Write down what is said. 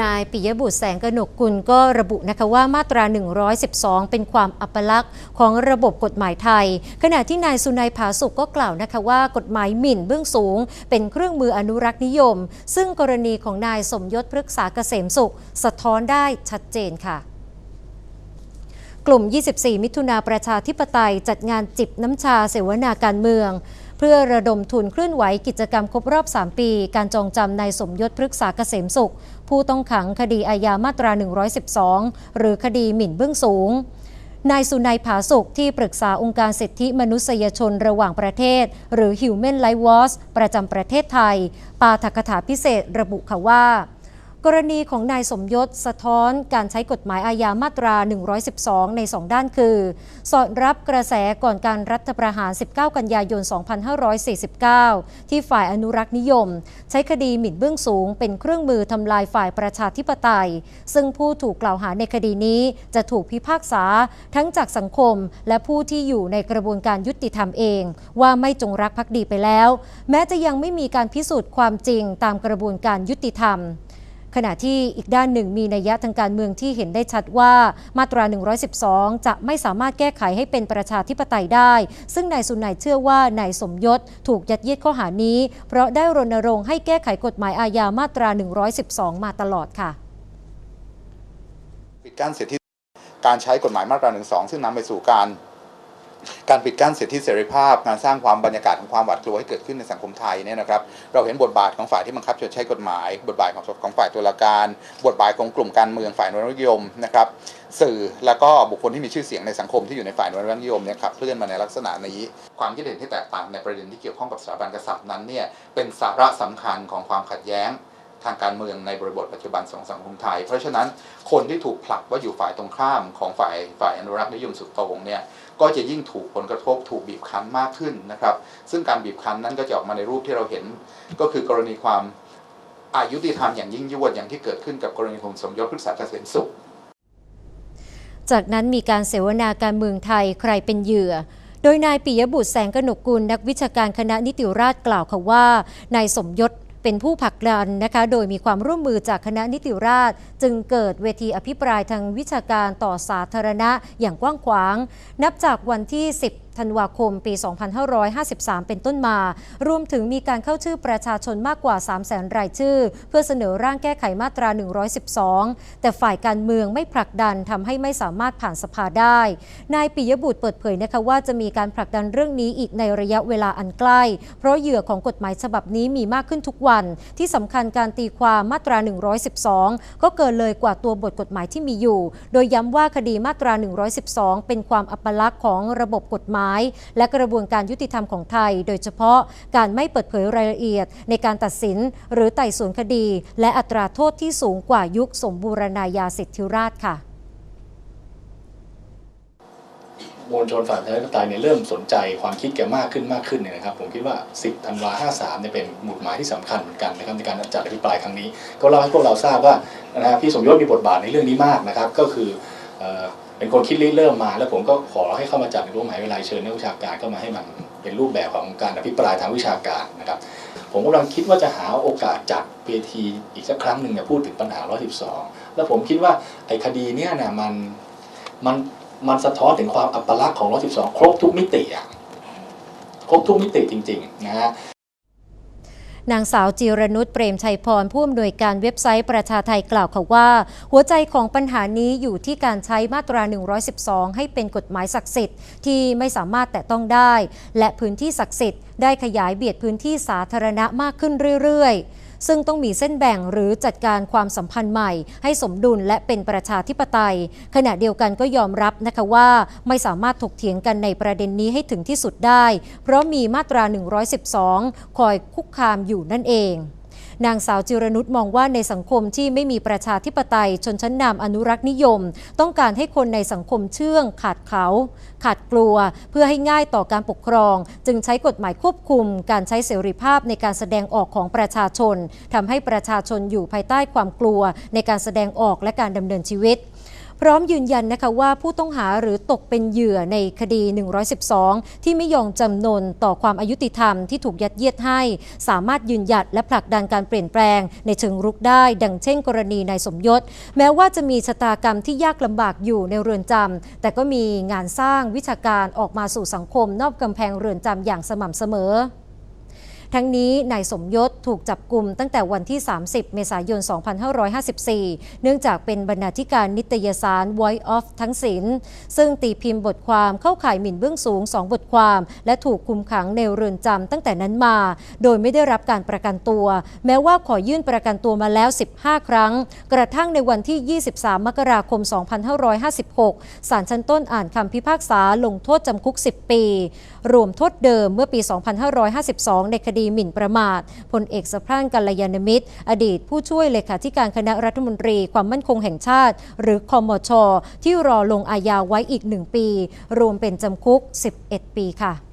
นายปิยบุตรแสงกนกกุลก็ระบุนะคะว่ามาตรา 112 เป็นความอัปลักษณ์ของระบบกฎหมายไทย ขณะที่นายสุนัยผาสุกก็กล่าวนะคะว่ากฎหมายหมิ่นเบื้องสูง เป็นเครื่องมืออนุรักษ์นิยม ซึ่งกรณีของนายสมยศพฤกษาเกษมสุข สะท้อนได้ชัดเจนค่ะกลุ่ม 24 มิถุนาประชาธิปไตย จัดงานจิบน้ำชาเสวนาการเมือง พื่อระดมทุนเคลื่อนไหวกิจกรรมครบรอบ 3 ปี การจองจำนายสมยศพฤกษาเกษมสุข ผู้ต้องขังคดีอาญามาตรา 112 หรือคดีหมิ่นเบื้องสูง นายสุนัยผาสุกที่ปรึกษาองค์การสิทธิมนุษยชนระหว่างประเทศ หรือ Human Rights Watch ประจำประเทศไทย ปาฐกถาพิเศษระบุค่ะว่า กรณีของนายสมยศสะท้อนการใช้กฎหมายอาญามาตรา 112 ใน 2 ด้านคือ สอดรับกระแสก่อนการรัฐประหาร 19 กันยายน 2549 ที่ฝ่ายอนุรักษ์นิยม ใช้คดีหมิ่นเบื้องสูง เป็นเครื่องมือทำลายฝ่ายประชาธิปไตย ซึ่งผู้ถูกกล่าวหาในคดีนี้จะถูกพิพากษาทั้งจากสังคม และผู้ที่อยู่ในกระบวนการยุติธรรมเอง ว่าไม่จงรักภักดีไปแล้ว แม้จะยังไม่มีการพิสูจน์ความจริงตามกระบวนการยุติธรรม ขณะที่อีกด้านหนึ่งมีนัยยะทางการเมืองที่เห็นได้ชัดว่ามาตรา 112 จะไม่สามารถแก้ไขให้เป็นประชาธิปไตยได้ ซึ่งนายสุนัยเชื่อว่านายสมยศถูกยัดเยียดข้อหานี้ เพราะได้รณรงค์ให้แก้ไขกฎหมายอาญามาตรา 112 มาตลอดค่ะ ปิดกั้นสิทธิการใช้กฎหมายมาตรา 1 2 ซึ่งนำไปสู่การ การปิดกั้นสิทธิเสรีภาพ การสร้างความบรรยากาศของความหวาดกลัวให้เกิดขึ้นในสังคมไทยเนี่ยนะครับเราเห็นบทบาทของฝ่ายที่บังคับใช้กฎหมาย บทบาทของของฝ่ายตุลาการ บทบาทของกลุ่มการเมืองฝ่ายนวัตนิยมนะครับสื่อแล้วก็บุคคลที่มีชื่อเสียงในสังคมที่อยู่ในฝ่ายนวัตนิยมเนี่ยขับเคลื่อนมาในลักษณะนี้ ความคิดเห็นที่แตกต่างในประเด็นที่เกี่ยวข้องกับสถาบันกษัตริย์นั้นเนี่ยเป็นสาระสำคัญของความขัดแย้ง ทางการเมืองในบริบทปัจจุบันของสังคมไทย เพราะฉะนั้นคนที่ถูกผลักว่าอยู่ฝ่ายตรงข้ามของฝ่ายฝ่ายอนุรักษ์นิยมสุดโต่งเนี่ยก็จะยิ่งถูกผลกระทบถูกบีบคั้นมากขึ้นนะครับ ซึ่งการบีบคั้นนั้นก็จะออกมาในรูปที่เราเห็น ก็คือกรณีความอายุติธรรมอย่างยิ่งยวดอย่างที่เกิดขึ้นกับกรณีของสมยศพฤกษาเกษมสุข จากนั้นมีการเสวนาการเมืองไทยใครเป็นเหยื่อโดยนายปิยบุตรแสงกนกกุลนักวิชาการคณะนิติราษฎร์กล่าวค่ะว่า นายสมยศ เป็นผู้ผลักดันนะคะโดยมีความร่วมมือจากคณะนิติราษฎรจึงเกิดเวทีอภิปรายทางวิชาการต่อสาธารณะอย่างกว้างขวาง นับจากวันที่ 10ธันวาคมปี 2553 เป็นต้นมา รวมถึงมีการเข้าชื่อประชาชนมากกว่า 3 0 0 0 0 0รายชื่อ เพื่อเสนอร่างแก้ไขมาตรา 112 แต่ฝ่ายการเมืองไม่ผลักดันทำให้ไม่สามารถผ่านสภาได้ นายปิยบุตรเปิดเผยนะคะว่าจะมีการผลักดันเรื่องนี้อีกในระยะเวลาอันใกล้ เพราะเหยื่อของกฎหมายฉบับนี้มีมากขึ้นทุกวัน ที่สำคัญการตีความมาตรา 112 ก็เกินเลยกว่าตัวบทกฎหมายที่มีอยู่ โดยย้ำว่าคดีมาตรา 112 เป็นความอัปลักษณ์ของระบบกฎหมายและกระบวนการยุติธรรมของไทย โดยเฉพาะการไม่เปิดเผยรายละเอียด ในการตัดสินหรือไต่สวนคดี และอัตราโทษที่สูงกว่ายุคสมบูรณาญาสิทธิราชค่ะมวลชนฝ่ายประชาธิปไตยเนี่ยเริ่มสนใจความคิดแกมากขึ้นมากขึ้นเนี่ยนะครับ ผมคิดว่า 10ธันวา53เนี่ยเป็นหมุดหมายที่สำคัญเหมือนกันนะครับในการจัดอภิปรายครั้งนี้ ก็เล่าให้พวกเราทราบว่านะฮะพี่สมยศมีบทบาทในเรื่องนี้มากนะครับ ก็คือ เป็นคนคิดริเริ่มมา แล้วผมก็ขอให้เข้ามาจัดในร่วมหมายเวลาเชิญนักวิชาการเข้ามาให้มันเป็นรูปแบบของการอภิปรายทางวิชาการนะครับ ผมกำลังคิดว่าจะหาโอกาสจัดเวทีอีกสักครั้งหนึ่งเนี่ยพูดถึงปัญหา 112 แล้วผมคิดว่าไอ้คดีเนี้ยนะมันมันมันสะท้อนถึงความอัปลักษณ์ของ 112 ครบทุกมิติอะครบทุกมิติจริงๆนะฮะ นางสาวจิรนุชเปรมชัยพรผู้อำนวยการเว็บไซต์ประชาไทยกล่าวค่ะว่า หัวใจของปัญหานี้อยู่ที่การใช้มาตรา 112 ให้เป็นกฎหมายศักดิ์สิทธิ์ที่ไม่สามารถแตะต้องได้ และพื้นที่ศักดิ์สิทธิ์ได้ขยายเบียดพื้นที่สาธารณะมากขึ้นเรื่อยๆ ซึ่งต้องมีเส้นแบ่งหรือจัดการความสัมพันธ์ใหม่ ให้สมดุลและเป็นประชาธิปไตย ขณะเดียวกันก็ยอมรับนะคะว่าไม่สามารถถกเถียงกันในประเด็นนี้ให้ถึงที่สุดได้ เพราะมีมาตรา 112 คอยคุกคามอยู่นั่นเอง นางสาวจิรนุชมองว่าในสังคมที่ไม่มีประชาธิปไตย ชนชั้นนำอนุรักษ์นิยม ต้องการให้คนในสังคมเชื่องขาดเขา ขาดกลัว เพื่อให้ง่ายต่อการปกครอง จึงใช้กฎหมายควบคุม การใช้เสรีภาพในการแสดงออกของประชาชนทำให้ประชาชนอยู่ภายใต้ความกลัว ในการแสดงออกและการดำเนินชีวิต พร้อมยืนยันนะคะว่าผู้ต้องหาหรือตกเป็นเหยื่อในคดี 112 ที่ไม่ยอมจำนนต่อความอายุติธรรมที่ถูกยัดเยียดให้ สามารถยืนหยัดและผลักดันการเปลี่ยนแปลง ในเชิงรุกได้ ดังเช่นกรณีนายสมยศ แม้ว่าจะมีชะตากรรมที่ยากลำบากอยู่ในเรือนจำแต่ก็มีงานสร้างวิชาการออกมาสู่สังคมนอกกำแพงเรือนจำอย่างสม่ำเสมอ ทั้งนี้นายสมยศถูกจับกลุ่มตั้งแต่วันที่ 30 เมษายน 2554 เนื่องจากเป็นบรรณาธิการนิตยสาร Voice of ทั้งสินซึ่งตีพิมพ์บทความเข้าข่ายหมิ่นเบื้องสูง 2 บทความ และถูกคุมขังในเรือนจำตั้งแต่นั้นมา โดยไม่ได้รับการประกันตัว แม้ว่าขอยื่นประกันตัวมาแล้ว 15 ครั้ง กระทั่งในวันที่ 23 มกราคม 2556 ศาลชั้นต้นอ่านคำพิพากษาลงโทษจำคุก 10 ปี รวมโทษเดิมเมื่อปี 2552 ในคดีหมิ่นประมาทพลเอกสะพรั่งกัลยาณมิตร อดีตผู้ช่วยเลขาธิการคณะรัฐมนตรีความมั่นคงแห่งชาติ หรือคอมช ที่รอลงอาญาไว้อีกหนึ่งปี รวมเป็นจำคุก 11 ปีค่ะ